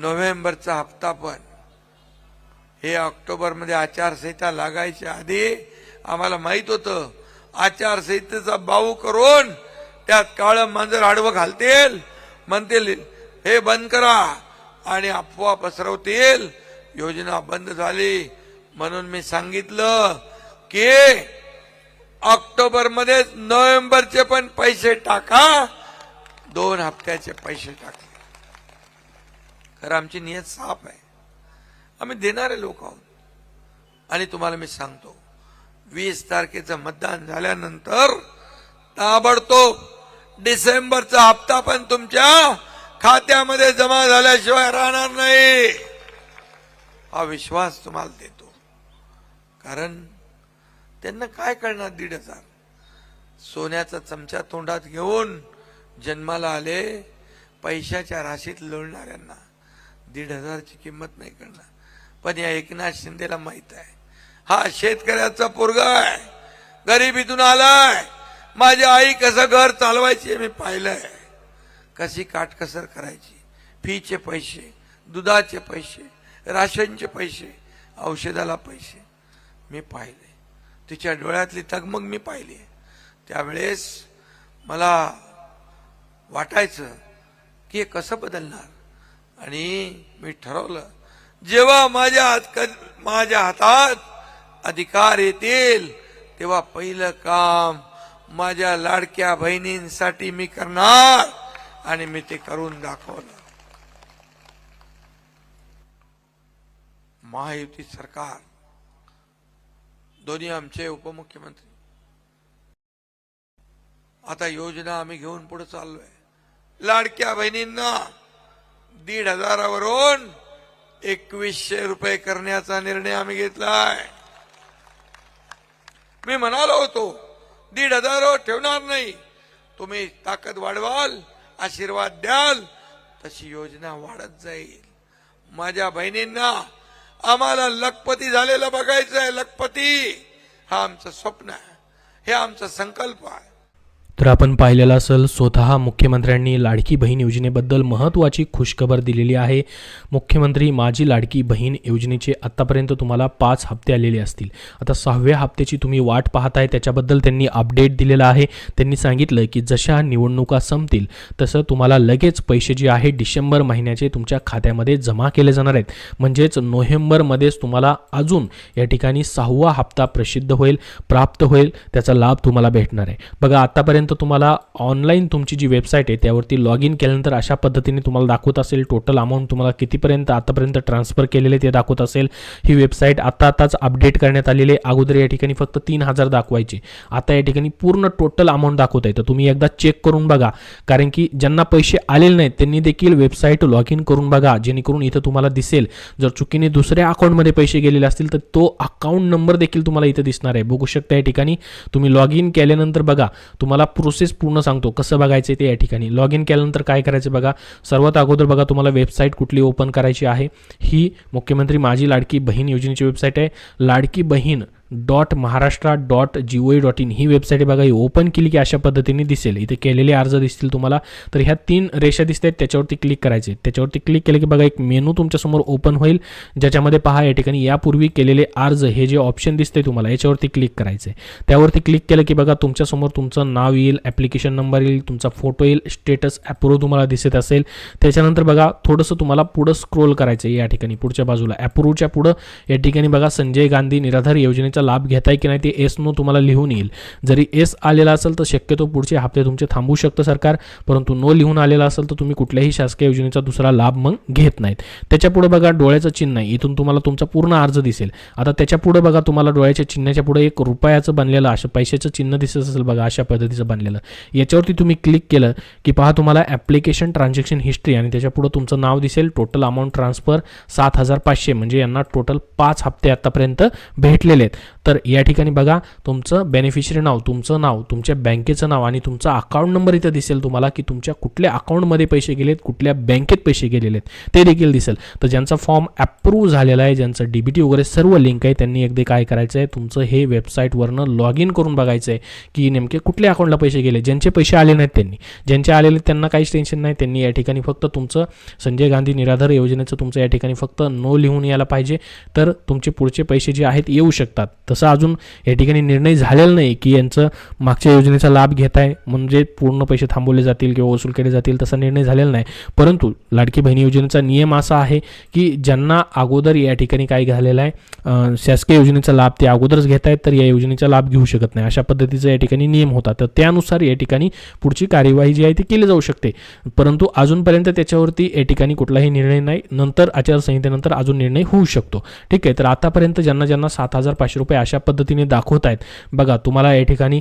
नोव्हेंबरचा हप्ता पण. हे ऑक्टोबरमध्ये आचारसंहिता लागायच्या आधी आम्हाला माहीत होतं आचारसंहितेचा बाऊ करून त्यात काळं मांजर आडवं घालतील. म्हणतील हे बंद करा आणि अफवा पसरवतील. योजना बंद झाली. म्हणून मी सांगितलं की ऑक्टोबरमध्ये नोव्हेंबरचे पण पैसे टाका. दोन हप्त्याचे पैसे टाका. खरं आमची नियत साफ आहे. आम्ही देणारे लोक आहोत. आणि तुम्हाला मी सांगतो वीस तारखेचं मतदान झाल्यानंतर ताबडतोब डिसेंबरचा हप्ता पण तुमच्या खात्यामध्ये जमा झाल्याशिवाय राहणार नाही. हा विश्वास तुम्हाला देतो. कारण त्यांना काय कळणार दीड हजार? सोन्याचा चमचा तोंडात घेऊन जन्माला आले पैशाच्या राशीत लोळणाऱ्यांना. दीड हजारची किंमत नाही करणार. पण या एकनाथ शिंदेला माहीत आहे. हा शेतकऱ्याचा पोरगा आहे. गरिबीतून आलाय. माझी आई कसं घर चालवायची मी पाहिलंय. कशी काटकसर करायची? फीचे पैसे दुधाचे पैसे राशनचे पैसे औषधाला पैसे. मी पाहिले. तिच्या डोळ्यातली तगमग मी पाहिली. त्यावेळेस मला वाटायचं की हे कसं बदलणार? आणि मी ठरवलं जेव्हा माझ्या हात माझ्या हातात अधिकार येतील तेव्हा पहिलं काम माझ्या लाडक्या बहिणींसाठी मी करणार आणि मी ते करून दाखवलं महायुती सरकार दोन्ही आमचे उपमुख्यमंत्री. आता योजना आम्ही घेऊन पुढे चाललोय. लाडक्या बहिणींना दीड हजारावरून एकवीसशे रुपये करण्याचा निर्णय आम्ही घेतलाय. मी म्हणालो होतो दीड हजार ठेवणार नाही. तुम्ही ताकद वाढवाल आशीर्वाद द्याल तशी योजना वाढत जाईल. माझ्या बहिणींना आम्हाला लखपती झालेलं बघायचं आहे लखपती. हा आमचं स्वप्न आहे. हे आमचा संकल्प आहे. तर आपण पाहिलेलं असेल स्वतः मुख्यमंत्र्यांनी लाडकी बहीण योजनेबद्दल महत्त्वाची खुशखबर दिलेली आहे. मुख्यमंत्री माझी लाडकी बहीण योजनेचे आत्तापर्यंत तुम्हाला पाच हप्ते आलेले असतील. आता सहाव्या हप्त्याची तुम्ही वाट पाहताय त्याच्याबद्दल त्यांनी अपडेट दिलेला आहे. त्यांनी सांगितलं की जशा निवडणुका संपतील तसं तुम्हाला लगेच पैसे जे आहे डिसेंबर महिन्याचे तुमच्या खात्यामध्ये जमा केले जाणार आहेत. म्हणजेच नोव्हेंबरमध्येच तुम्हाला अजून या ठिकाणी सहावा हप्ता प्रसिद्ध होईल प्राप्त होईल त्याचा लाभ तुम्हाला भेटणार आहे. बघा आत्तापर्यंत आतापर्यंत तुम्हाला ऑनलाईन तुमची जी वेबसाईट आहे त्यावरती लॉग इन केल्यानंतर अशा पद्धतीने तुम्हाला दाखवत असेल टोटल अमाऊंट तुम्हाला कितीपर्यंत आतापर्यंत ट्रान्सफर केलेले ते दाखवत असेल. ही वेबसाईट आता आताच अपडेट करण्यात आलेली आहे. अगोदर या ठिकाणी फक्त तीन हजार दाखवायचे. आता या ठिकाणी पूर्ण टोटल अमाऊंट दाखवत आहे. तर तुम्ही एकदा चेक करून बघा. कारण की ज्यांना पैसे आलेले नाहीत त्यांनी देखील वेबसाईट लॉग इन करून बघा. जेणेकरून इथं तुम्हाला दिसेल. जर चुकीने दुसऱ्या अकाउंटमध्ये पैसे गेलेले असतील तर तो अकाउंट नंबर देखील तुम्हाला इथं दिसणार आहे. बघू शकता या ठिकाणी तुम्ही लॉग इन केल्यानंतर बघा. तुम्हाला प्रोसेस पूर्ण सांगतो. कसं बघायचं ते या ठिकाणी. लॉग इन केल्यानंतर काय करायचं बघा. सर्वात अगोदर बघा तुम्हाला वेबसाईट कुठली ओपन करायची आहे. ही मुख्यमंत्री माझी लाडकी बहीण योजनेची वेबसाईट आहे. Ladki Bahin dot Maharashtra dot G O dot in he website बघा ही ओपन केली की अशा पद्धतीने दिसेल. इथे केलेले अर्ज दिसतील तुम्हाला. तर ह्या तीन रेषा दिसत आहेत त्याच्यावरती क्लिक करायचे. त्याच्यावरती क्लिक केलं की बघा एक मेनू तुमच्यासमोर ओपन होईल. ज्याच्यामध्ये पहा या ठिकाणी यापूर्वी केलेले अर्ज हे जे ऑप्शन दिसते तुम्हाला याच्यावरती क्लिक करायचे. त्यावरती क्लिक केलं की बघा तुमच्यासमोर तुमचं नाव येईल ॲप्लिकेशन नंबर येईल तुमचा फोटो येईल स्टेटस अप्रूव्ह तुम्हाला दिसत असेल. त्याच्यानंतर बघा थोडंसं तुम्हाला पुढं स्क्रोल करायचं आहे या ठिकाणी पुढच्या बाजूला. अप्रूव्हच्या पुढं या ठिकाणी बघा संजय गांधी निराधार योजनेचा लाभ घेताय की नाही ते एस नो तुम्हाला लिहून येईल. जरी एस आलेला असेल तर शक्यतो पुढचे हप्ते तुमचे थांबवू शकतं सरकार परंतु नो लिहून आलेला असेल तर तुम्ही कुठल्याही शासकीय योजनेचा दुसरा लाभ मग घेत नाहीत. त्याच्यापुढे बघा डोळ्याचं चिन्ह आहे इथून तुम्हाला तुमचा पूर्ण अर्ज दिसेल. आता त्याच्यापुढे बघा तुम्हाला डोळ्याच्या चिन्हाच्या पुढे एक रुपयाचं बनलेलं असं पैशाचं चिन्ह दिसत असेल बघा अशा पद्धतीचं बनलेलं. याच्यावरती तुम्ही क्लिक केलं की पहा तुम्हाला ॲप्लिकेशन ट्रान्झॅक्शन हिस्ट्री आणि त्याच्यापुढं तुमचं नाव दिसेल. टोटल अमाऊंट ट्रान्सफर सात हजार पाचशे म्हणजे यांना टोटल पाच हप्ते आतापर्यंत भेटलेले आहेत. तर या ठिकाणी बघा तुमचं बेनिफिशरी नाव तुमचं नाव तुमच्या बँकेचं नाव आणि तुमचा अकाउंट नंबर इथं दिसेल तुम्हाला की तुमच्या कुठल्या अकाउंटमध्ये पैसे गेलेत कुठल्या बँकेत पैसे गेलेले आहेत ते देखील दिसेल. तर ज्यांचा फॉर्म अप्रूव्ह झालेला आहे ज्यांचं डी बी टी वगैरे सर्व लिंक आहे त्यांनी एकदा काय करायचं आहे तुमचं हे वेबसाईटवरनं लॉग इन करून बघायचं आहे की नेमके कुठल्या अकाउंटला पैसे गेले ज्यांचे पैसे आले नाहीत त्यांनी. ज्यांचे आलेले आहेत त्यांना काहीच टेन्शन नाही त्यांनी या ठिकाणी फक्त तुमचं संजय गांधी निराधार योजनेचं तुमचं या ठिकाणी फक्त नो लिहून यायला पाहिजे. तर तुमचे पुढचे पैसे जे आहेत येऊ शकतात. तसं अजून या ठिकाणी निर्णय झालेला नाही की यांचं मागच्या योजनेचा लाभ घेत आहे म्हणजे पूर्ण पैसे थांबवले जातील किंवा वसूल केले जातील तसा निर्णय झालेला नाही. परंतु लाडकी बहिणी योजनेचा नियम असा आहे की ज्यांना अगोदर या ठिकाणी काय झालेलं आहे शासकीय योजनेचा लाभ ते अगोदरच घेत आहेत तर या योजनेचा लाभ घेऊ शकत नाही. अशा पद्धतीचा या ठिकाणी नियम होता. तर त्यानुसार या ठिकाणी पुढची कार्यवाही जी आहे ती केली जाऊ शकते. परंतु अजूनपर्यंत त्याच्यावरती या ठिकाणी कुठलाही निर्णय नाही. नंतर आचारसंहितेनंतर अजून निर्णय होऊ शकतो. ठीक आहे तर आतापर्यंत ज्यांना ज्यांना सात हजार पाचशे रुपये अशा पद्धतीने दाखवत आहेत बघा तुम्हाला या ठिकाणी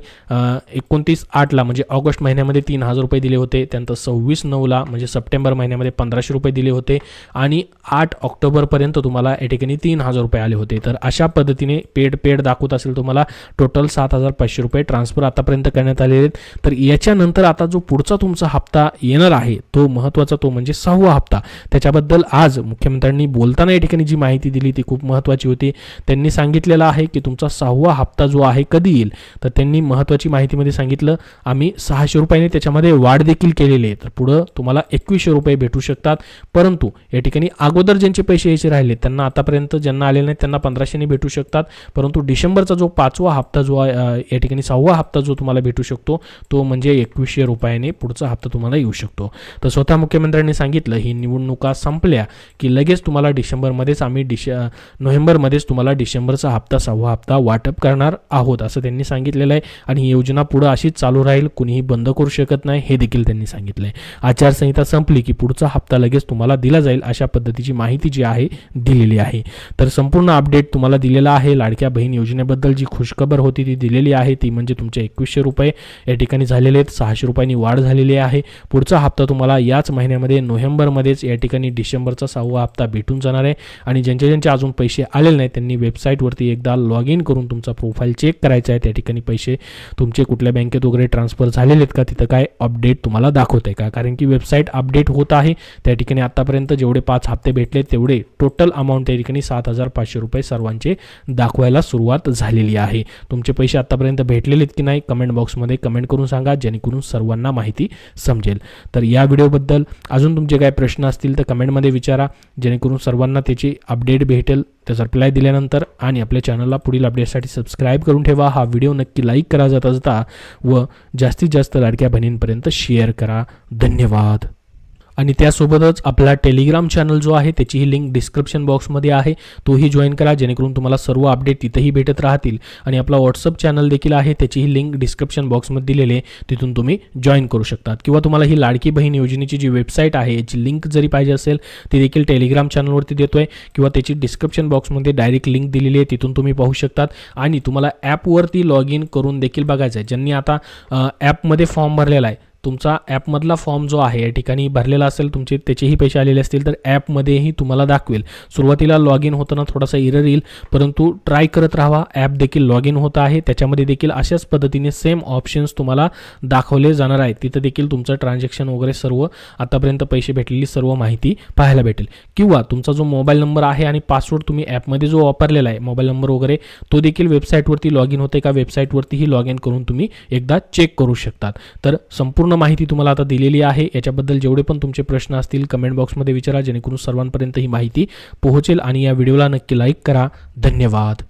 एकोणतीस आठला म्हणजे ऑगस्ट महिन्यामध्ये तीन हजार रुपये दिले होते त्यानंतर सव्वीस नऊला म्हणजे सप्टेंबर महिन्यामध्ये पंधराशे रुपये दिले होते आणि आठ ऑक्टोबरपर्यंत तुम्हाला या ठिकाणी तीन हजार रुपये आले होते. तर अशा पद्धतीने पेड पेड दाखवत असेल तुम्हाला टोटल सात हजार पाचशे रुपये ट्रान्सफर आतापर्यंत करण्यात आलेले आहेत. तर याच्यानंतर आता जो पुढचा तुमचा हप्ता येणार आहे तो महत्त्वाचा तो म्हणजे सहावा हप्ता. त्याच्याबद्दल आज मुख्यमंत्र्यांनी बोलताना या ठिकाणी जी माहिती दिली ती खूप महत्त्वाची होती. त्यांनी सांगितलेलं आहे की की तुमचा सहावा हप्ता जो आहे कधी येईल? तर त्यांनी महत्त्वाची माहितीमध्ये सांगितलं आम्ही सहाशे रुपयाने त्याच्यामध्ये वाढ देखील केलेली आहे. तर पुढं तुम्हाला एकवीसशे रुपये भेटू शकतात. परंतु या ठिकाणी अगोदर ज्यांचे पैसे यायचे राहिले त्यांना आतापर्यंत ज्यांना आलेले नाहीत त्यांना पंधराशेने भेटू शकतात. परंतु डिसेंबरचा जो पाचवा हप्ता जो आहे या ठिकाणी सहावा हप्ता जो तुम्हाला भेटू शकतो तो म्हणजे एकवीसशे रुपयाने पुढचा हप्ता तुम्हाला येऊ शकतो. तर स्वतः मुख्यमंत्र्यांनी सांगितलं ही निवडणुका संपल्या की लगेच तुम्हाला डिसेंबरमध्येच आम्ही डिशे नोव्हेंबरमध्येच तुम्हाला डिसेंबरचा हप्ता सहावा हप्ता वाटप करणार आहोत असं त्यांनी सांगितलेलं आहे. आणि ही योजना पुढं अशीच चालू राहील कुणीही बंद करू शकत नाही हे देखील त्यांनी सांगितलं आहे आचारसंहिता संपली की पुढचा हप्ता लगेच तुम्हाला दिला जाईल अशा पद्धतीची माहिती जी आहे दिलेली आहे. तर संपूर्ण अपडेट तुम्हाला दिलेला आहे. लाडक्या बहीण योजनेबद्दल जी खुशखबर होती ती दिलेली आहे. ती म्हणजे तुमचे एकवीसशे रुपये या ठिकाणी झालेले आहेत. सहाशे रुपयांनी वाढ झालेली आहे. पुढचा हप्ता तुम्हाला याच महिन्यामध्ये नोव्हेंबरमध्येच या ठिकाणी डिसेंबरचा सहावा हप्ता भेटून जाणार आहे. आणि ज्यांचे ज्यांचे अजून पैसे आलेले नाहीत त्यांनी वेबसाईटवरती एकदा लॉग इन करून तुमचा प्रोफाईल चेक करायचा आहे. त्या ठिकाणी पैसे तुमचे कुठल्या बँकेत वगैरे ट्रान्सफर झालेले आहेत का? तिथं काय अपडेट तुम्हाला दाखवत आहे का? कारण की वेबसाईट अपडेट होत आहे. त्या ठिकाणी आतापर्यंत जेवढे पाच हप्ते भेटले तेवढे टोटल अमाऊंट त्या ठिकाणी सात हजार पाचशे रुपये सर्वांचे दाखवायला सुरुवात झालेली आहे. तुमचे पैसे आतापर्यंत भेटलेले आहेत की नाही कमेंट बॉक्समध्ये कमेंट करून सांगा जेणेकरून सर्वांना माहिती समजेल. तर या व्हिडिओबद्दल अजून तुमचे काय प्रश्न असतील तर कमेंटमध्ये विचारा. जेणेकरून सर्वांना त्याची अपडेट भेटेल. त्याचा रिप्लाय दिल्यानंतर आणि आपल्या चॅनलला पुढील अपडेटसाठी सबस्क्राईब करून ठेवा. हा व्हिडिओ नक्की लाईक करा जाता जाता व जास्तीत जास्त लाडक्या बहिणींपर्यंत शेअर करा. धन्यवाद. आणि त्यासोबतच आपला टेलिग्राम चॅनल जो आहे त्याचीही लिंक डिस्क्रिप्शन बॉक्समध्ये आहे. तोही जॉईन करा जेणेकरून तुम्हाला सर्व अपडेट तिथेही भेटत राहतील. आणि आपला व्हॉट्सअप चॅनल देखील आहे त्याचीही लिंक डिस्क्रिप्शन बॉक्समध्ये दिलेली आहे. तिथून तुम्ही जॉईन करू शकतात. किंवा तुम्हाला ही लाडकी बहीण योजनेची जी वेबसाईट आहे याची लिंक जरी पाहिजे असेल ती देखील टेलिग्राम चॅनलवरती देतोय. किंवा त्याची डिस्क्रिप्शन बॉक्समध्ये डायरेक्ट लिंक दिलेली आहे तिथून तुम्ही पाहू शकतात. आणि तुम्हाला ॲपवरती लॉग इन करून देखील बघायचं आहे ज्यांनी आता ॲपमध्ये फॉर्म भरलेला आहे तुमचा ॲपमधला फॉर्म जो आहे या ठिकाणी भरलेला असेल तुमचे त्याचेही पैसे आलेले असतील तर ॲपमध्येही तुम्हाला दाखवेल. सुरुवातीला लॉग इन होताना थोडासा इरर येईल परंतु ट्राय करत राहा. ॲप देखील लॉग इन होत आहे. त्याच्यामध्ये देखील अशाच पद्धतीने सेम ऑप्शन्स तुम्हाला दाखवले जाणार आहेत. तिथं देखील तुमचं ट्रान्झॅक्शन वगैरे सर्व आतापर्यंत पैसे भेटलेली सर्व माहिती पाहायला भेटेल. किंवा तुमचा जो मोबाईल नंबर आहे आणि पासवर्ड तुम्ही ॲपमध्ये जो वापरलेला आहे मोबाईल नंबर वगैरे तो देखील वेबसाईटवरती लॉग इन होते का? वेबसाईटवरतीही लॉग इन करून तुम्ही एकदा चेक करू शकतात. तर संपूर्ण पूर्ण माहिती तुम्हाला आता दिलेली आहे. याच्याबद्दल जेवढे पण तुमचे प्रश्न असतील कमेंट बॉक्समध्ये विचारा जेणेकरून सर्वांपर्यंत ही माहिती पोहोचेल आणि या व्हिडिओला नक्की लाईक करा. धन्यवाद.